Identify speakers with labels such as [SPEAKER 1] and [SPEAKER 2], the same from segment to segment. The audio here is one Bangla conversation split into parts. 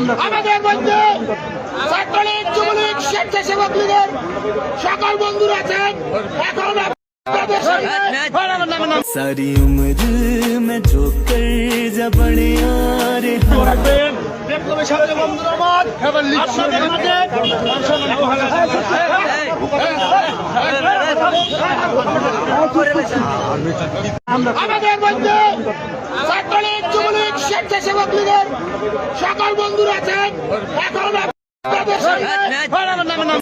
[SPEAKER 1] আমাদের মধ্যে ছাত্রলীগ যুবলীগ স্বেচ্ছাসেবক লীগের সকল বন্ধুরা আছেন এখন আপনাদের সঙ্গে
[SPEAKER 2] सारी उम्र में जो कर्जा बड़े आ रे
[SPEAKER 1] রাখবেন বিপ্লবী সাথে বন্ধুরা মত আপনাদের মাঝে আমাদের মধ্যে ছাত্রলীগ যুবলীগ স্বেচ্ছাসেবক লীগের সকল বন্ধুরা আছেন এখন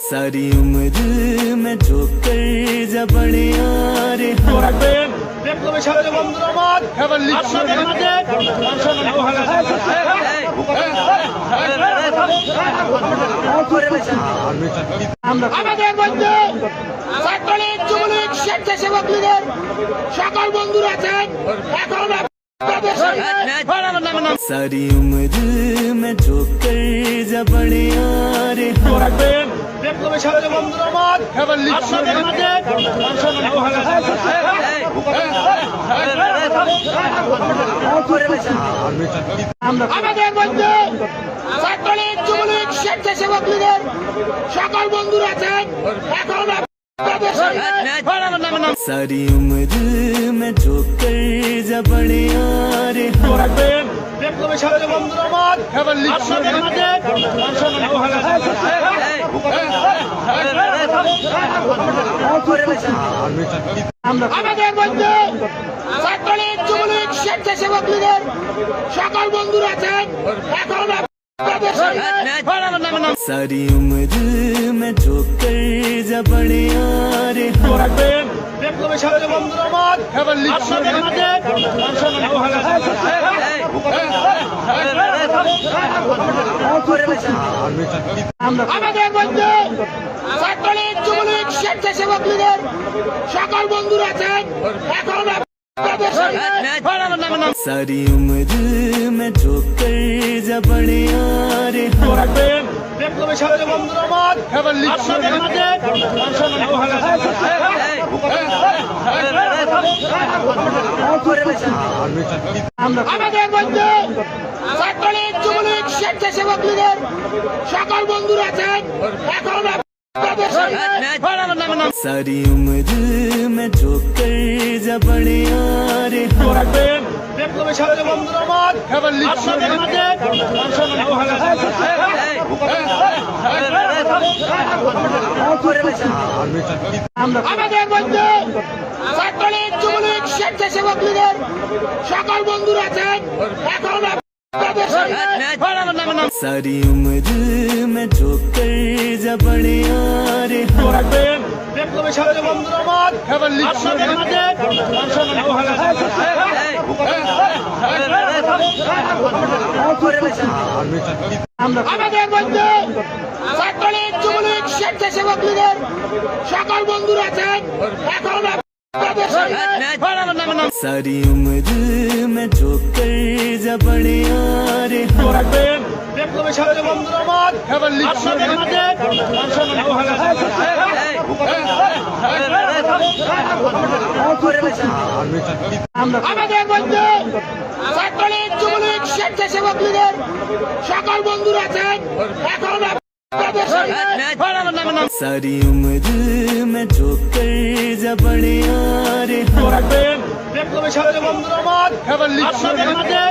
[SPEAKER 2] সারি উমর মে জো কর জবড়ে
[SPEAKER 1] আর বিপ্লবী সাহেব বন্ধুরা আমার আপনাদের মাঝে আমাদের মধ্যে ছাত্রলীগ, যুবলীগ স্বেচ্ছাসেবক লীগের সকল বন্ধুরা আছেন এখন
[SPEAKER 2] सारी उम्र में जो कर्जा बड़े आ रे
[SPEAKER 1] রাখবেন বিপ্লবী সাথে বন্ধুরা মত আপনাদের মাঝে আমাদের মধ্যে ছাত্রলীগ যুবলীগ স্বেচ্ছাসেবক লীগের সকল বন্ধুরা আছেন এখন আপনাদের সঙ্গে
[SPEAKER 2] सारी उम्र में जो कर्जा बड़े आ रे
[SPEAKER 1] রাখবেন বিপ্লবী সাথে বন্ধুরা মত আপনাদের মাঝে আমাদের মধ্যে ছাত্রলীগ যুবলীগ স্বেচ্ছাসেবক লীগের সকল বন্ধুরা আছেন এখন আপনাদের সঙ্গে
[SPEAKER 2] सारी उम्र में जो कर्जा बड़े आ रे
[SPEAKER 1] রাখবেন বিপ্লবী সাথে বন্ধুরা মত আপনাদের মাঝে আমাদের মধ্যে ছাত্রলীগ যুবলীগ স্বেচ্ছাসেবক লীগের সকল বন্ধুরা আছেন এখন আপনাদের সঙ্গে
[SPEAKER 2] सारी उम्र में जो कर्जा बड़े आ रे
[SPEAKER 1] রাখবেন বিপ্লবী সাথে বন্ধুরা মত আপনাদের মাঝে আমাদের মধ্যে ছাত্রলীগ যুবলীগ স্বেচ্ছাসেবক লীগের সকল বন্ধুরা আছেন এখন আপনাদের সঙ্গে
[SPEAKER 2] सारी उम्र में जो कर्जा बड़े आ रे
[SPEAKER 1] রাখবেন বিপ্লবী সাথে বন্ধুরা মত আপনাদের মাঝে আমাদের মধ্যে ছাত্রলীগ যুবলীগ স্বেচ্ছাসেবক লীগের সকল বন্ধুরা আছেন এখন আপনাদের সঙ্গে
[SPEAKER 2] सारी उम्र में जो कर्जा बड़े आ रे
[SPEAKER 1] রাখবেন বিপ্লবী সাথে বন্ধুরা মত আপনাদের মাঝে আমাদের মধ্যে ছাত্রলীগ যুবলীগ স্বেচ্ছাসেবক লীগের সকল বন্ধুরা আছেন এখন আপনাদের সঙ্গে
[SPEAKER 2] सारी उम्र में जो कर्जा बड़े आ रे
[SPEAKER 1] রাখবেন বিপ্লবী সাথে বন্ধুরা মত আপনাদের মাঝে আমাদের মধ্যে ছাত্রলীগ যুবলীগ স্বেচ্ছাসেবক লীগের সকল বন্ধুরা আছেন এখন আপনাদের সঙ্গে
[SPEAKER 2] सारी उम्र में जो कर्जा बड़े आ रे
[SPEAKER 1] রাখবেন বিপ্লবী সাথে বন্ধুরা মত আপনাদের মাঝে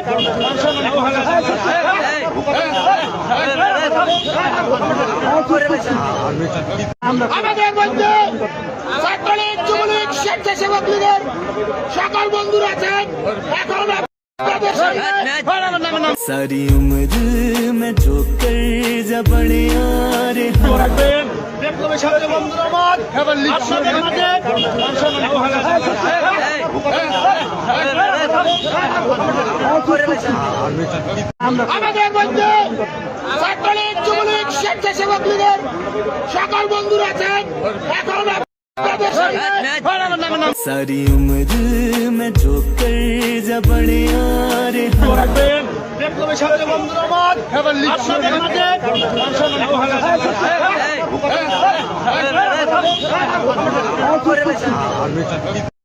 [SPEAKER 1] আমাদের মধ্যে ছাত্রলীগ যুবলীগ স্বেচ্ছাসেবক লীগের সকল বন্ধুরা আছেন এখন আপনাদের সঙ্গে
[SPEAKER 2] सारी उम्र में जो कर्जा बड़े आ रे
[SPEAKER 1] রাখবেন বিপ্লবী সাথে বন্ধুরা মত আপনাদের মাঝে আমাদের মধ্যে ছাত্রলীগ যুবলীগ স্বেচ্ছাসেবক লীগের সকল বন্ধুরা আছেন এখন আপনাদের সঙ্গে
[SPEAKER 2] सारी उम्र में जो कर्जा बड़े आ रे
[SPEAKER 1] রাখবেন বিপ্লবী সাথে বন্ধুরা মত আপনাদের মাঝে